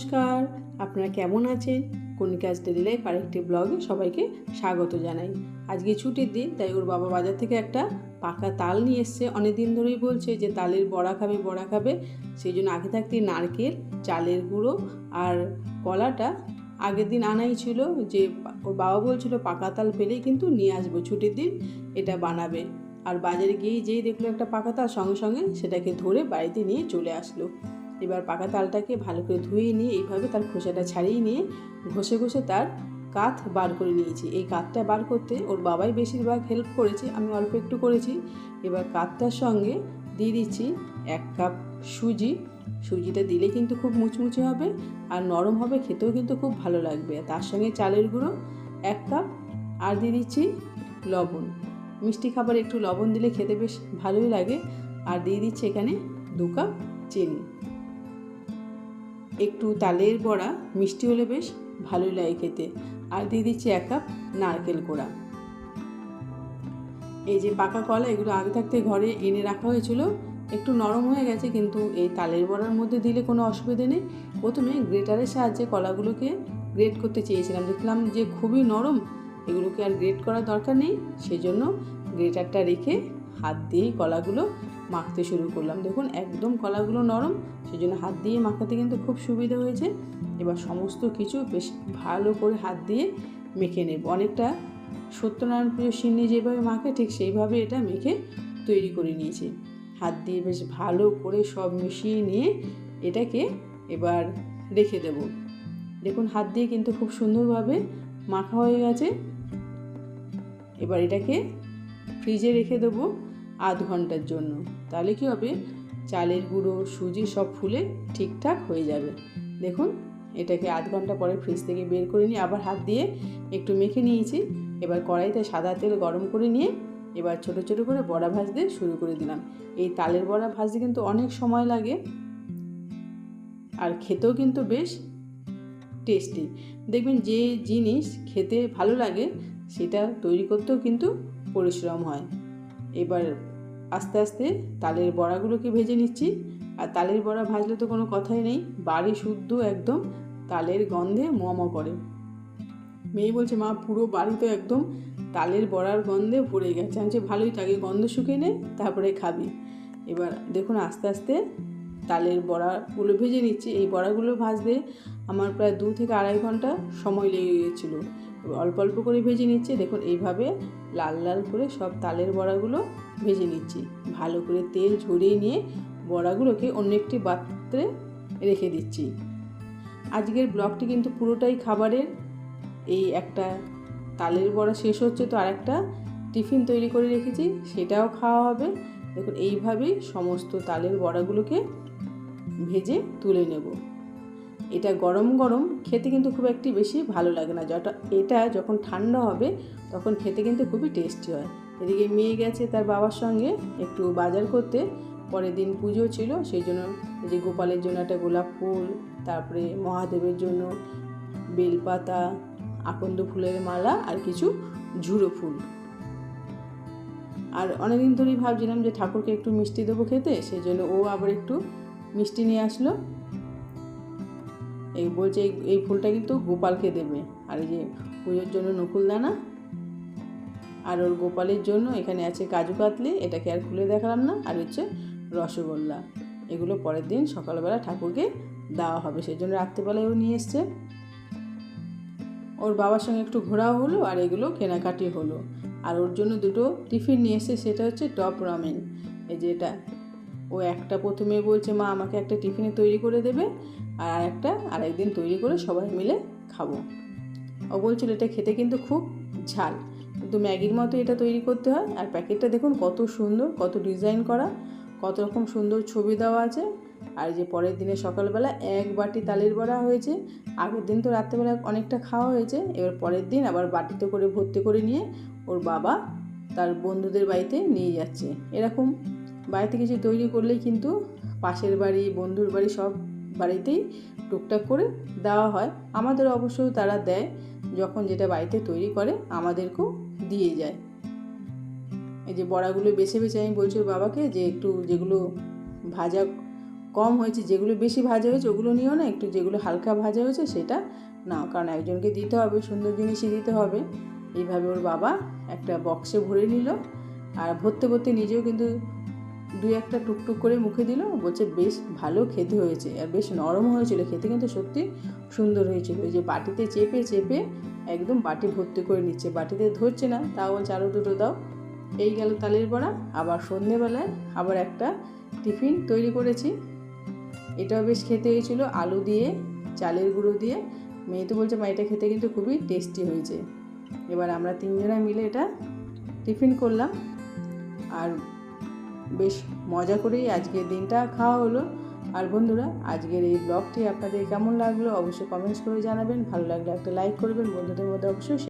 নমস্কার। আপনারা কেমন আছেন? কনিকাজ ডেলি লাইফ আরেকটি ব্লগে সবাইকে স্বাগত জানাই। আজকে ছুটির দিন, তাই ওর বাবা বাজার থেকে একটা পাকা তাল নিয়ে এসছে। অনেক দিন ধরেই বলছে যে তালের বড়া খাবে বড়া খাবে। সেই জন্য আগে থাকতে নারকেল, চালের গুঁড়ো আর কলাটা আগের দিন আনাই ছিল যে, ওর বাবা বলছিল পাকা তাল পেলেই কিন্তু নিয়ে আসব। ছুটির দিন এটা বানাবে। আর বাজারে গিয়েই যেই দেখল একটা পাকা তাল, সঙ্গে সঙ্গে সেটাকে ধরে বাড়িতে নিয়ে চলে আসলো। এবার পাকা তালটাকে ভালো করে ধুয়ে নিয়ে এইভাবে তার খোসাটা ছাড়িয়ে নিয়ে ঘষে ঘষে তার কাঠ বার করে নিয়েছি। এই কাঠটা বার করতে ওর বাবাই বেশিরভাগ হেল্প করেছে, আমি অল্প একটু করেছি। এবার কাঠটার সঙ্গে দিয়ে দিচ্ছি এক কাপ সুজি। সুজিটা দিলে কিন্তু খুব মুচমুচে হবে আর নরম হবে, খেতেও কিন্তু খুব ভালো লাগবে। তার সঙ্গে চালের গুঁড়ো এক কাপ আর দিয়ে দিচ্ছি লবণ। মিষ্টি খাবারে একটু লবণ দিলে খেতে বেশ ভালোই লাগে। আর দিয়ে দিচ্ছি এখানে দু কাপ চিনি। একটু তালের বড়া, মিষ্টি হলে বেশ ভালোই লাগে খেতে। আর দিয়ে দিচ্ছি এক কাপ নারকেল কোড়া। এই যে পাকা কলা, এগুলো আগে থাকতে ঘরে এনে রাখা হয়েছিল। একটু নরম হয়ে গেছে, কিন্তু এই তালের বড়ার মধ্যে দিলে কোনো অসুবিধে নেই। প্রথমে গ্রেটারের সাহায্যে কলাগুলোকে গ্রেট করতে চেয়েছিলাম। দেখলাম যে খুবই নরম, এগুলোকে আর গ্রেট করার দরকার নেই। সেই জন্য গ্রেটারটা রেখে হাত দিয়েই কলাগুলো মাখতে শুরু করলাম। দেখুন, একদম কলাগুলো নরম সেই জন্য হাত দিয়ে মাখাতে কিন্তু খুব সুবিধা হয়েছে। এবার সমস্ত কিছু বেশ ভালো করে হাত দিয়ে মেখে নেব। অনেকটা সত্যনারায়ণ প্রিয় সিন্নি যেভাবে মাখে, ঠিক সেইভাবে এটা মেখে তৈরি করে নিয়েছি। হাত দিয়ে বেশ ভালো করে সব মিশিয়ে নিয়ে এটাকে এবার রেখে দেব। দেখুন, হাত দিয়ে কিন্তু খুব সুন্দরভাবে মাখা হয়ে গেছে। এবার এটাকে ফ্রিজে রেখে দেবো। আধ ঘণ্টার জন্য। তাহলে কী হবে? চালের গুঁড়ো, সুজি সব ফুলে ঠিকঠাক হয়ে যাবে। দেখুন, এটাকে আধ ঘণ্টা পরে ফ্রিজ থেকে বের করে নিয়ে আবার হাত দিয়ে একটু মেখে নিয়েছি। এবার কড়াইতে সাদা তেল গরম করে নিয়ে এবার ছোট ছোট করে বড়া ভাজতে শুরু করে দিলাম। এই তালের বড়া ভাজতে কিন্তু অনেক সময় লাগে আর খেতেও কিন্তু বেশ টেস্টি দেখবেন যে জিনিস খেতে ভালো লাগে, সেটা তৈরি করতেও কিন্তু পরিশ্রম হয়। এবার আস্তে আস্তে তালের বড়াগুলোকে ভেজে নিচ্ছি। আর তালের বড়া ভাজলে তো কোনো কথাই নেই, বাড়ি শুদ্ধ একদম, তালের গন্ধে মোয়ামো করে। মেয়ে বলছে, মা, পুরো বাড়ি তো একদম তালের বড়ার গন্ধে ভরে গেছে। আমি ভালোই থাকে গন্ধ শুকিয়ে নে, তারপরে খাবি। এবার দেখুন, আস্তে আস্তে তালের বড়াগুলো ভেজে নিচ্ছি। এই বড়াগুলো ভাজতে আমার প্রায় দু থেকে আড়াই ঘণ্টা সময় লেগে গেছিল অল্প অল্প করে ভেজে নিচ্ছি। দেখুন, এইভাবে লাল লাল করে সব তালের বড়াগুলো ভেজে নিচ্ছি। ভালো করে তেল ঝরিয়ে নিয়ে বড়াগুলোকে অন্য একটি পাত্রে রেখে দিচ্ছি। আজকের ব্লগটি কিন্তু পুরোটাই খাবারের। এই একটা তালের বড়া শেষ হচ্ছে তো আরেকটা টিফিন তৈরি করে রেখেছি, সেটাও খাওয়া হবে। দেখুন, এইভাবেই সমস্ত তালের বড়াগুলোকে ভেজে তুলে নেব। এটা গরম গরম খেতে কিন্তু খুব একটি বেশি ভালো লাগে না। যটা এটা যখন ঠান্ডা হবে, তখন খেতে কিন্তু খুবই টেস্টি হয়। এদিকে মেয়ে গেছে তার বাবার সঙ্গে একটু বাজার করতে। পরের দিন পুজো ছিল, সেই জন্য এই যে গোপালের জন্য একটা গোলাপ ফুল, তারপরে মহাদেবের জন্য বেলপাতা, আকন্দ ফুলের মালা আর কিছু ঝুড়ো ফুল। আর অনেকদিন ধরেই ভাবছিলাম যে ঠাকুরকে একটু মিষ্টি দেবো খেতে, সেই জন্য ও আবার একটু মিষ্টি নিয়ে আসলো। এই বলছে, এই ফুলটা কিন্তু গোপালকে দেবে। আর এই যে পুজোর জন্য নকুলদানা আর ওর গোপালের জন্য এখানে আছে কাজু কাতলি, এটাকে আর খুলে দেখালাম না। আর হচ্ছে রসগোল্লা, এগুলো পরের দিন সকালবেলা ঠাকুরকে দেওয়া হবে। সেই জন্য রাত্রেবেলায় ও নিয়ে এসছে। ওর বাবার সঙ্গে একটু ঘোরাও হলো আর এগুলো কেনাকাটি হলো। আর ওর জন্য দুটো টিফিন নিয়ে এসছে, সেটা হচ্ছে টপ রামেন। এই যে এটা, ও একটা প্রথমে বলছে, মা, আমাকে একটা টিফিনে তৈরি করে দেবে। আর একটা আরেকদিন তৈরি করে সবাই মিলে খাব। ও বলছিল এটা খেতে কিন্তু খুব ঝাল। কিন্তু ম্যাগির মতো এটা তৈরি করতে হয়। আর প্যাকেটটা দেখুন কত সুন্দর, কত ডিজাইন করা, কত রকম সুন্দর ছবি দেওয়া আছে। আর যে পরের দিনে সকালবেলা এক বাটি তালের বড়া হয়েছে। আগের দিন তো রাত্রেবেলা অনেকটা খাওয়া হয়েছে। এবার পরের দিন আবার বাটিতে করে ভর্তি করে নিয়ে ওর বাবা তার বন্ধুদের বাড়িতে নিয়ে যাচ্ছে। এরকম বাড়িতে কিছু তৈরি করলেই কিন্তু পাশের বাড়ি, বন্ধুর বাড়ি সব বাড়িতেই টুকটাক করে দেওয়া হয়। আমাদের অবশ্যই তারা দেয় যখন যেটা বাড়িতে তৈরি করে, আমাদেরকেও দিয়ে যায়। এই যে বড়াগুলো বেছে বেছে আমি বলছি বাবাকে যে একটু যেগুলো ভাজা কম হয়েছে, যেগুলো বেশি ভাজা হয়েছে ওগুলো নিও না, একটু যেগুলো হালকা ভাজা হয়েছে সেটা নাও। কারণ একজনকে দিতে হবে, সুন্দর জিনিসই দিতে হবে। এইভাবে ওর বাবা একটা বক্সে ভরে নিল। আর ভরতে ভরতে নিজেও কিন্তু দুই একটা টুকটুক করে মুখে দিল বলছে, বেশ ভালো খেতে হয়েছে। আর বেশ নরম হয়েছিল খেতে, কিন্তু সত্যি সুন্দর হয়েছিল। ওই যে বাটিতে চেপে চেপে একদম বাটি ভর্তি করে নিচ্ছে। বাটিতে ধরছে না তাও বলছে আরও দুটো দাও। এই গেল তালের বড়া। আবার সন্ধেবেলায় আবার একটা টিফিন তৈরি করেছি। এটাও বেশ খেতে হয়েছিল, আলু দিয়ে, চালের গুঁড়ো দিয়ে। মেয়ে তো বলছে, মা, এটা খেতে কিন্তু খুবই টেস্টি হয়েছে। এবার আমরা তিনজনা মিলে এটা টিফিন করলাম। আর বেশ মজা করেই আজকের দিনটা খাওয়া হলো। আর বন্ধুরা, আজকের এই ব্লগটি আপনাদের কেমন লাগল অবশ্যই কমেন্টস করে জানাবেন। ভালো লাগলে একটা লাইক করবেন, বন্ধুদের মধ্যে অবশ্যই